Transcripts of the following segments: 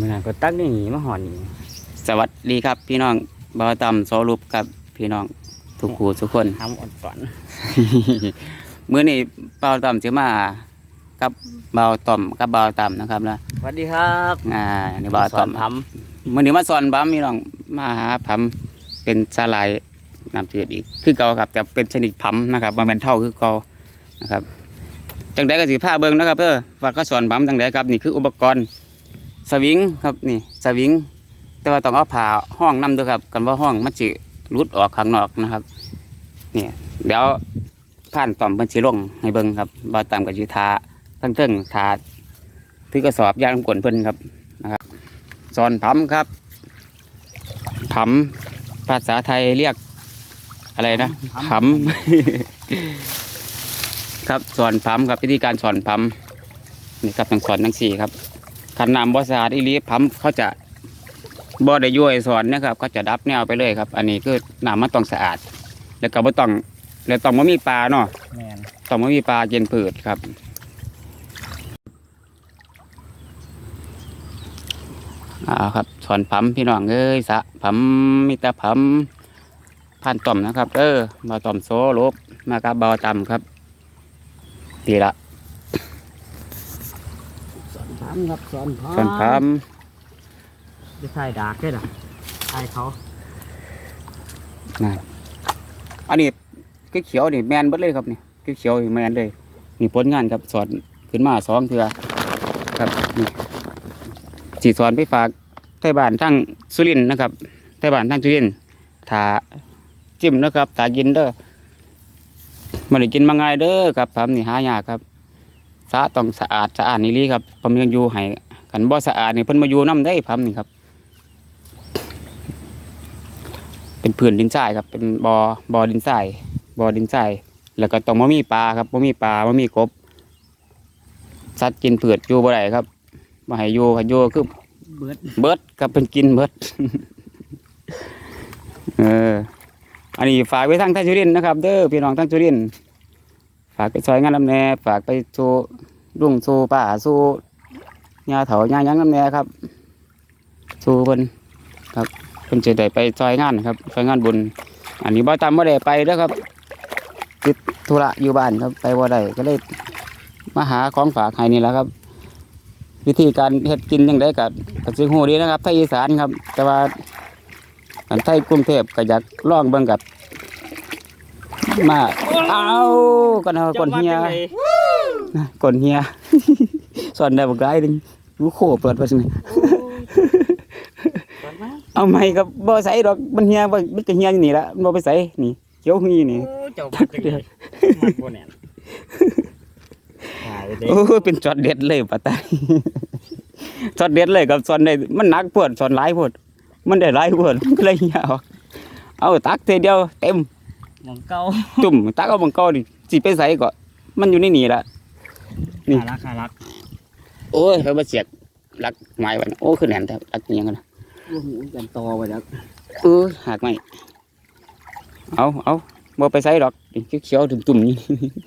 มันน่ะก็ตักนี่หนีมาหอนนี่สวัสดีครับ พี่น้องบาวตำโซรูปกับพี่น้องทุกคู่ทุกคน ทำอ่อนสอนมื้อนี้บาวตำจะมากับบ่าวต่อมกับบ่าวตำนะครับนะสวัสดีครับอ่านี่บ่าวต่อมทมื้อนี้มาสอนบัมพี่น้องมาหาผัมเป็นสาลายน้ำจืดอีก คือเก่าครับแต่เป็นชนิดผัมนะครับมันเป็นเท่าคือเก่านะครับจังไดก็สิพาเบิ่งนะครับเด้อว่าก็สอนบัมจังไดครับนี่คืออุปกรณ์ สวิงครับนี่สวิง แต่ว่าต้องเอาผ่าห้องนำด้วยครับ กันว่าห้องมันสิรุดออกข้างนอกนะครับเนี่ยเดี๋ยวผ่านต่อมเพิ่นสิลงให้เบิ่งครับบ่าวตำกับสิทาทั้งเทิงทาถือกระสอบยางกวนเพิ่นครับนะครับสอนผัมครับผัมภาษาไทยเรียกอะไรนะผัมครับสอนผัมครับวิธีการสอนผัมนี่ครับต้องสอนทั้งสี่ครับ ขันน้ำบ่สะอาดอีหลีผัมเขาจะบ่ได้ย่วยสอนนะครับเขาจะดับแนวไปเลยครับ อันนี้คือน้ำมันต้องสะอาด แล้วก็บ่ต้องแล้วต้องบ่มีปลาเนาะำแมนต้องบ่มีปลาเย็นผืดครับอ่าครับสอนผัมพี่น้องเอ้ยสะผัมมีแต่ผัมพันต่อมนะครับ เออมาต่อมโซโลบมากับเบาต่ำครับ ดีละ สอนทำครับสอนพสอนผัมจะใส่ดากได้หรอใส่เขานะอันนี้คือเขียวนี่แมนเบิดเลยครับนี่คือเขียวนี่แมนเลยนี่ผลงานครับสอนขึ้นมาสองเทือครับนี่สีสอนไปฝากไทบ้านทั้งสุรินทร์นะครับไทบ้านทั้งสุรินทร์ถาจิ้มนะครับถากินเด้อมันได้กินมาง่ายเด้อครับผมนี่หายากครับ สะต้องสะอาดสะอาดนี่ลีครับผมยังอยู่ให้กันบ่สะอาดนี่เพิ่นมาอยู่น้ำได้ผมนี่ครับ เป็นพื้นดินทรายครับ เป็นบอ่อบอดินทรายบอดินทรายแล้วก็ต้องมามีปลาครับมามีปลามามีกบสัตว์กินเผือดอยู่บ่ได้ครับมาให้อยู่ให้อยู่คือเบิดเบิดครับเป็นกินเบิดเอออันนี้ฝากไว้ทางท่านจุรินทร์นะครับ เด้อพี่น้องท่านจุรินทร์ฝากไปซอยงานน้ำแน่ฝากไปสู่ลุงสู่ป้าสู่ญาเถาญายังน้ำแน่ครับ สู่เพิ่นครับเพิ่นจะได้ไปซอยงานครับซอยงานบุญ อันนี้บ่ตามบ่ได้ไปเด้อครับติดธุระอยู่บ้านครับ ไปบ่ได้ก็เลยมาหาของฝากให้นี่แหละครับ วิธีการเฮ็ดกินยังไงกับกับสิฮู้ดีนะครับไทยอีสานครับ แต่ว่าอันไทยกรุงเทพก็อยากลองเบิ่งกับมา เอากันเอาคนเฮียนะคนเฮียสอนได้บ่ไกลนึงรู้โคเปิดว่าซั่นสอนมาเอาใหม่ครับบ่ใส่ดอกมันเฮียบ่มันก็เฮียอยู่นี่ละมันบ่ไปใส่นี่เขียวหีนี่โอ้เจ้าบักจังเลยมัดบ่แน่นหายไปเด้โอ้ยเป็นจอดเด็ดเลยปะตายจอดเด็ดเลยครับสอนได้มันหนักปวดสอนหลายปวดมันได้หลายปวดมันก็เลยเหี่ยวเอาตักเทเดียวเต็มห มองเก่าจุ่มตักเอาบังเกอดิสิไปใส่ก็มันอยู่ในนี่ละนี่ขารักขารักโอ้ยเขามาเสียกลักไม้ไว้นะโอ้คือแหนแต่ลักอิหยังกันนะโอ้โหกันตอไปแล้วเออหักไม่เอาเอาบ่ไปใส่ดอกนี่เขียวๆตุ่มๆนี่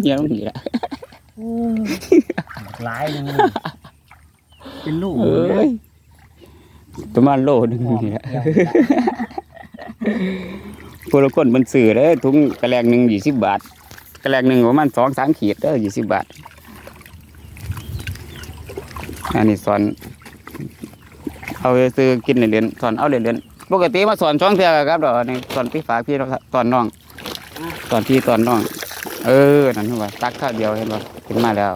เหี่ยวนี่ละโอ้หลายหนึงเป็นลูกเอ้ยประมาณโลหนึงนี่แหละ พวกละคนมันสื่อเลยถุงกระแลงหนึ่งยี่สิบบาท กระแลงหนึ่งประมาณสองสามขีดเด้อยี่สิบบาท อันนี้สอน เอาไปซื้อกินเหรียญๆสอนเอาเหรียญๆปกติมาสอนช่องเทือกครับดอกนี่สอนพี่ฝากพี่สอนน้องสอนพี่สอนน้อง เออนั่นว่าตักข้าวเดียวเห็นป่ขึ้นมาแล้ว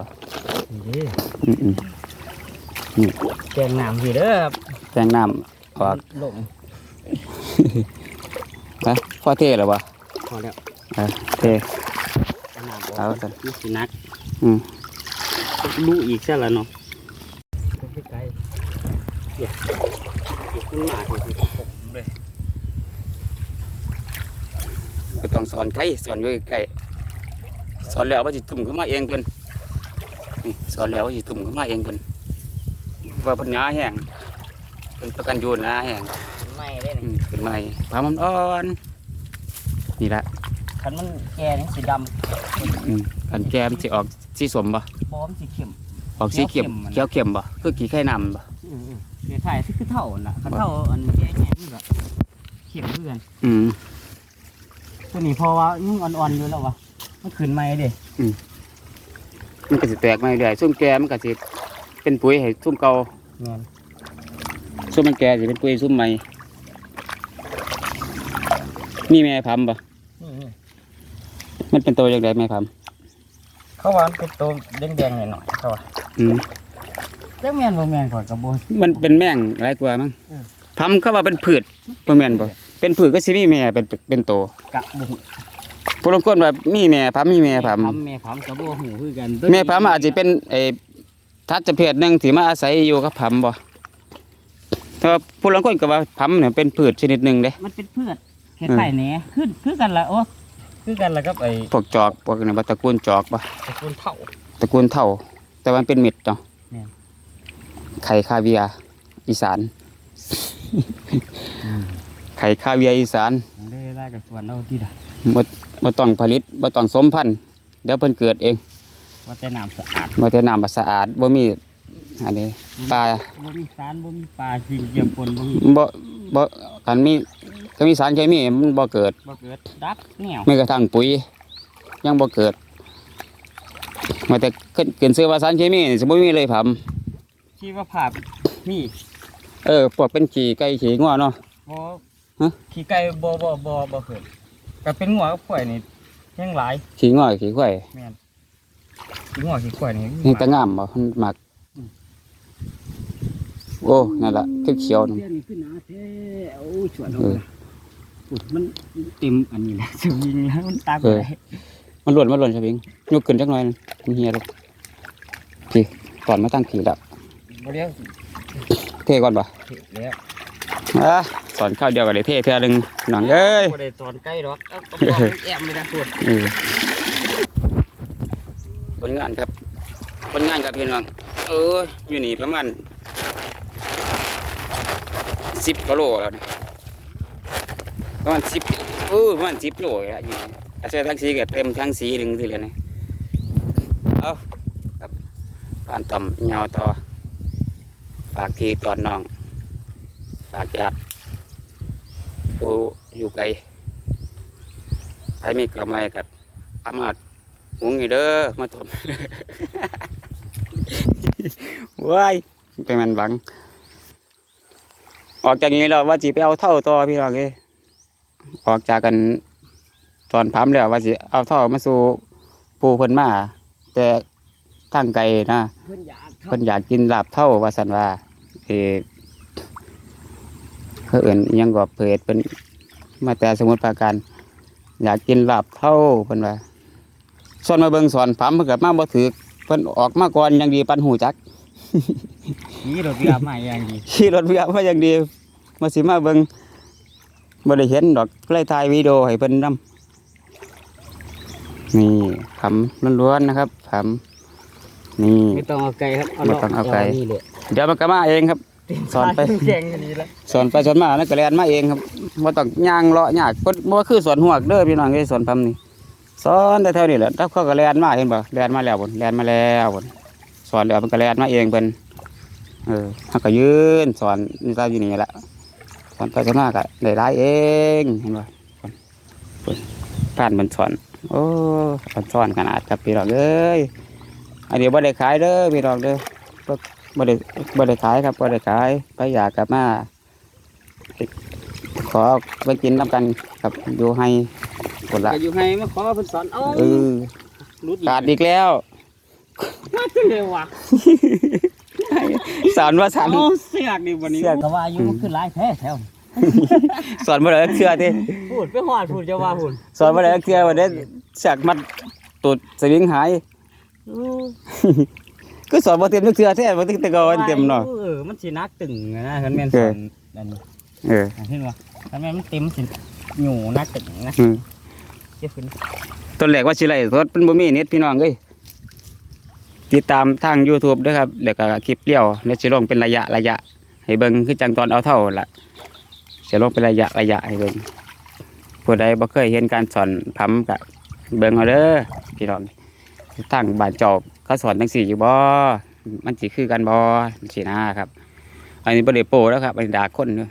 นี่อืมแกงน้ำพี่เด้อครับๆแจ้งน้ำออกลงนะพ่ อเท่หรอวะพอแล้วเออเท่น้ำเอาเอาสินี่สินักอืมลูกอีกซะแล้วเนาะไกลๆเดี๋ยวเดี๋ยวขึ้นมาเดี๋ยวผมเลยก็ต้องสอนใกล้สอนอยู่ใกล้สอนแล้วว่าสิตุ่มขึ้นมาเองเพิ่นนี่สอนแล้วว่าสิตุ่มขึ้นมาเองเพิ่นว่าเพิ่นหนาแห้งเพิ่นประกันอยู่หนาแห้งไม่ได้อืนี่มขึ้นมาให้พามันอ่อน นี่ละคันมันแก่นี่สีดอืมอันแกมนสิออกสีสมบ่ำบอมสีเข้ม อออกสีเข็มเขีเขียยววเข้เข้มมบ่คือกี่ไข่น้ำบ่อืมๆเนี่ยถ่ายที่คือเท่าน่ะคันเท่าอันแก่แง่นี่ก็เข็มเพื่อนอืม ตัวนี้เพอว่ายังอ่อนๆอยู่แล้ววะมันขึ้นใหม่เด้มันก็สิแตกมาเรื่อยๆซุ่มแก่มันก็สิเป็นปุ๋ยให้ซุ่มเก่าแม่นซุ่มมันแก่สิเป็นปุ๋ยซุ่มใหม่นี่แม่พัมบ่นี่ มันเป็นตัวจังไดแม่พัมๆเขาว่ามันเป็นตัวแดงๆหน่อยๆเขาว่าอืมจักแม่นบ่แม่นก่อนกระโบนมันเป็นแม่งหลายกว่ามั้งอืมพัมเขาว่าเป็นพืชบ่แม่นบ่เป็นพืชก็สิมีแม่เป็นเป็นโตกะบ่ฮู้ผู้ลางคนว่ามีแม่พัมมีแม่พัมแม่พัมกระโบหูคือกันแม่พัมอาจจะเป็นไอ้ทัศเพศหนึ่งที่มาอาศัยอยู่กับพัมบ่แต่ว่าผู้ลางคนก็ว่าพัมเนี่ยเป็นพืชชนิดหนึ่งเด้มันเป็นพืชเฮ็ดไข่แหน่คือคือกันละโอ้ คือกันละกับไอ้พวกจอกพวกนี้บ่ตระกูลจอกบ่ตระกูลเท่าตระกูลเท่า แต่มันเป็นเม็ดเนาะแม่นไข่คาเวียร์อีสาน ไข่คาเวียร์อีสานได้ได้กับส่วนเอาที่ดะบ่บ่ต้องผลิตบ่ต้องสมพันธุ์เดี๋ยวเพิ่นเกิดเองว่าแต่น้ำสะอาดบ่แต่น้ำบ่สะอาดบ่มีอันนี้ปลาบ่มีสารบ่มีปลาจริงเยี่ยมปนบ่มีบ่บ่คันมี คันมีสารเคมีมันบ่เกิด บ่เกิดดับแนวไม่กระทั่งปุ๋ย ยังบ่เกิด มาแต่ขึ้นขึ้นซื้อว่าสารเคมีนี่สิบ่มีเลยผมชีวภาพนี่เออพวกเป็นขี้ไก่ขี้งัวเนาะ บ่ฮะ ขี้ไก่บ่บ่บ่บ่เกิดก็เป็นงัวกับข้อยนี่ยังหลายขี้งัวขี้ควายขี้งัวขี้ข้อยนี่นี่ตะงามบ่มันมัก โอ้นั่นล่ะเขียวๆนั่นเดี๋ยวนี้ขึ้นหนาแท้โอ้ยชวนเอออุ๊ย มันเต็มอันนี้แหละสวิงแล้วมันตากเออได้มันหล่นมันหล่นใช่บิงยกขึ้นจักหน่อยนึงมันเฮียลูกพี่ตอนมาตั้งขี่แล้วบ่เรียกเทก่อนบ่เทแล้วอะสอนข้าวเดียวกันเลยเทเทื่อหนึงน้องเอ้ยบ่ได้ตอนใกล้ดอกเอาต้องบอกให้แอมไม่ได้พูดเออผลงานครับผลงานครับพี่น้องเอออยู่นี่ประมาณสิบกิโลแล้วนะ ประมาณสิบเออประมาณสิบโลล้วอยู่ไอาเซียทั้งสีก็เต็มทั้งสีหนึ่งทีเลยนะเอาครับผ่านต่อมยาวต่อฝากทีตอนน้องฝากญาติผู้อยู่ไกลใครมีกำไรกับอามาดหงอยู่เด้อมาถมว้ายเป็นมันบัง ออกจากนี้แล้วว่าจีไปเอาเท่าต่อพี่น้องเอ้ย ออกจากกันตอนพัมแล้วว่าจีเอาเท่ามาสู่ปูเพิ่นมาแต่ทางไกลนะเพิ่นอยากเพิ่นอยากกินลาบเท่าว่าสันว่าเออเขาเอื่นอิหยังก็เปิดเป็นมาแต่สมุทรปราการอยากกินลาบเท่าเพิ่นว่าส่วนมาเบิ่งสอนพัมเพิ่นก็มาบ่ถือเพิ่นออกมาก่อนอยังดีปันหูจักนี่ดอกเบี้ยมาอย่างดีขี่รถเวียมาอย่างดีมาสิมาเบิ่ง บ่ได้เห็นดอกเลยถ่ายวิดีโอให้เพิ่นนํนี่ผำล้วนๆนะครับผำนี่ ไม่ต้องเอาไกลครับไม่ต้องเอาไกล นี่เลยเดี๋ยวมันก็มาเองครับ สอนไป แข่งกันนี้แล้วสอนไปสอนมาแล้วก็แล่นมาเองครับบ่ต้องย่างเลาะยากเพิ่นบ่ว่าคือสวนหวกเด้อพี่น้องเอ้ยสวนผำนี่สอนแต่เท่านี้แหละถ้าเขาก็แล่นมาเห็นบ่แล่นมาแล้วพุ่นแล่นมาแล้วพุ่นสอนแล้วมันก็แล่นมาเองเพิ่นเออเฮาก็ยืนสอนนี่ตามอยู่นี่แหละ สอนไปสอนมาก็ได้หลายเองเห็นบ่ผ่านมันสอนโอ้มันสอนขนาดครับพี่น้องเอ้ยอันนี้บ่ได้ขายเด้อพี่น้องเด้อบ่บ่ได้บ่ได้ขายครับบ่ได้ขายไปอยากกลับมาขอไปกินน้ำกันกับอยู่ให้คนละก็อยู่ให้มาขอเพิ่นสอนเอ้าเออรุดขาดอีกแล้วมาจังเลยว่ะ สอนว่าสันโอ้เสียกนี่วันนี้เสียกก็ว่าอยู่มันคือหลายแท้แถวสอนบ่ได้เชื่อที่พูดไปฮอดพูดจะว่าพูดสอนบ่ได้เชื่อว่าได้สักมัดตุดสวิงหายก็สอนบ่เต็มทุกเทื่อแท้บ่ตึกแต่ก็เต็มเนาะเออมันสินักตึงนะคันแม่นเอสออนอันนี้เออเห็นบ่คันแม่นมันเต็มสิหนูนักตึงนะอืมเจ็บขึ้นต้นแรกว่าสิไล่สดเป็นบ่มีเน็ตพี่น้องเอ้ย ติดตามทาง YouTube ด้วยครับแล้วก็คลิปเลี้ยวแล้วสิลงเป็นระยะระยะ ให้เบิ่งคือจังตอนเอาเท่าล่ะสิลงเป็นระยะระยะให้เบิ่งผู้ใดบ่เคยเห็นการสอนพำก็เบิ่งเอาเด้อพี่น้องทางบ้านเจอกเขาสอนจังซี่อยู่บ่มันสิคือกันบ่สินะครับ อันนี้บ่ได้โปรแล้วครับอันนี้ดากคนเด้อ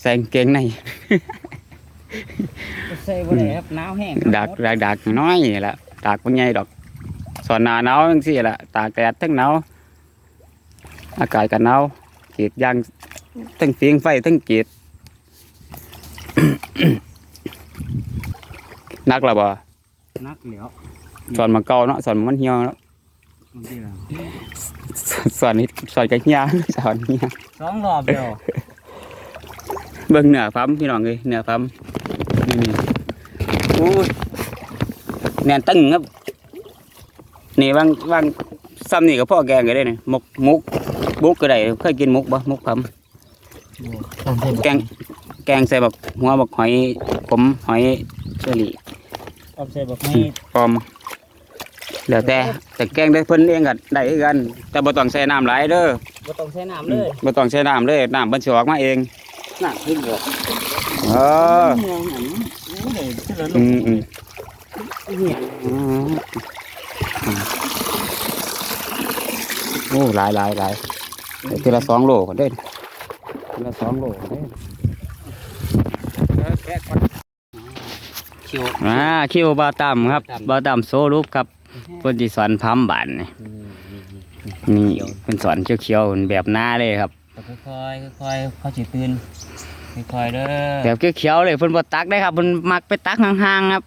ใส่กางเกงในใส่บ่ได้ครับหนาวแห้งดักดักดักน้อยนี่แหละดักมันใหญ่ดอก ส่วนหนาหนาวจังซี่แหละตากแดดทั้งหนาวอากาศก็หนาวกรีดยางทั้งเฟียงไฟทั้งกรีด นักและบ่นักเหลียวส่วนมันเก่าเนาะส่วนมันเหี่ยวเนาะบางทีล่ะส่วนนี้ส่วนกระเหี่ยวส่วนเหี่ยวสองรอบเดียวเบิ่งเนื้อฟัมพี่น้องเอ้ยเนื้อฟัมนี่นี่โอ้ยแน่นตึงครับ นี่บางบางซ้ำนี่ก็พ่อแกงก็ได้นี่หมกมุกมุกก็ได้เคยกินมุกบ่มุกพัมแกงแกงใส่บักหัวบักหอยผมหอยเชอรี่เอาใส่แบบให้ปลอมแล้วแต่แต่แกงได้เพิ่นเองก็ได้คือกัน แต่บ่ต้องใส่น้ำหลายเด้อบ่ต้องใส่น้ำเลยบ่ต้องใส่น้ำเลยน้ำเพิ่นสิออกมาเองน้ำขึ้นบ่เออเหี่ยวหยังโอ้ยเจริญอืมอืมเหี่ยวอืม โอ้หลายหลายหลายได้ทีละสองโลก็ได้ทีละสองโลก็ได้คิวอ่าคิวบาตัมครับบาตัมโซลูปครับเพิ่นสิสอนพัมบานนี่นี่เพิ่นสอนเขียวๆแบบหน้าเลยครับค่อยๆค่อยๆเขาสิตื่นค่อยๆเด้อแบบเขียวๆเลยเพิ่นบ่ตักได้ครับเพิ่นมักไปตักห่างๆครับ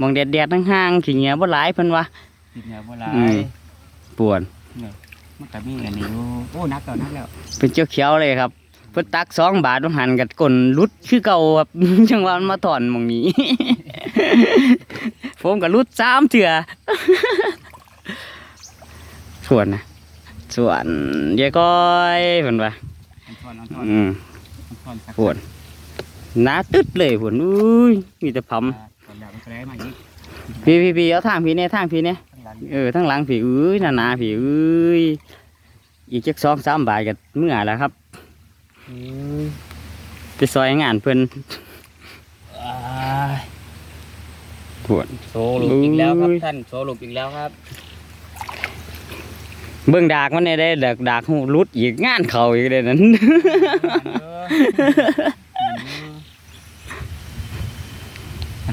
มองแดดๆห่างๆขี้เหงียบ่หลายเพิ่นว่า กินยาบ่หลาอืยมปวน มันก็มีอันนี้อยู่โอ้นักแล้วนักแล้วเป็นเขียวๆเลยครับ เพิ่นตักสองบาทต้องหันกับก้นรุดคือเก่าครับ จังหวะมันมาถอนหมองนี้ ผมก็รุดสามเถื่อ ส่วนนะส่วนเยายก้อยเพิ่นว่าอันทอนอันทอนอืมอันทอนสักปวนหนาตึดเลยพุ่นอุ้ยมีแต่พัมก่อนดาวมันก็ได้มาอีกพี่พี่พี่เอาทางพี่เนี่ยทางพี่เนี่ยข้างหลัง เออทั้งหลังพี่เอ้ยหนาหนาพี่เอ้ยอีกจักสองสามบาทกับเมื่อแล้วครับไปซอยงานเพิ่นอ้ายปวดโซลุกอีกแล้วครับอุ้ยท่านโซลุกอีกแล้วครับ เบิ่งดากมันได้ได้ดากดากหูรุดอีกงานเขาอีกเลยนั้น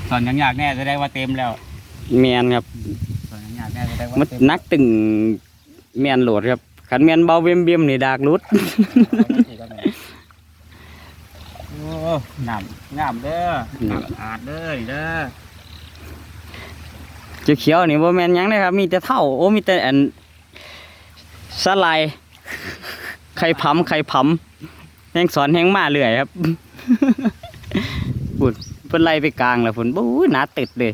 ตอนยังอยากแน่จะได้ว่าเต็มแล้วเมียนครับ มันเต็มนักตึงเมียนโหลดครับขันเมียนเบาเบียมเบียมนี่ดากรุดโอ้น้ำน้ำเด้อน้ำสะอาดเด้อนี่เด้อเจ้าเขียวนี่บ่แม่นหยังเลยครับ มีแต่เท่าโอ้มีแต่อันสไลด์ไข่พัมไข่พัมแห้งสอนแห้งมาเรื่อยครับปุ่นเพิ่นไล่ไปกลางแล้วพุ่นบู๊หนาติดเลย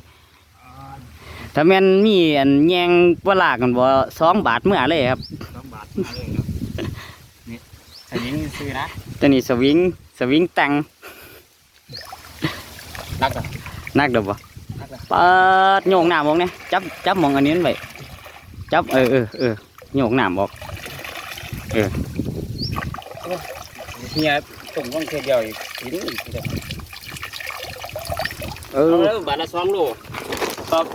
ถ้าแม่นมีอันแยงบ่ลากันบ่สองบาทเมื่อเลยครับสองบาทมาเลยเนาะนี่แต่ยิงซื้อนะตัวนี้สวิงสวิงแต่งนักอะนักเด้อบ่นักอะเปิดโยงน้ำออกเนี่ยจับจับหมองอันนี้ไว้จับเออเออเออโยงน้ำออกเฮียตุ่มต้องเทเดียวอีกกินอีกเดี๋ยวเอเอาอแล้วบาทละสองโลครับ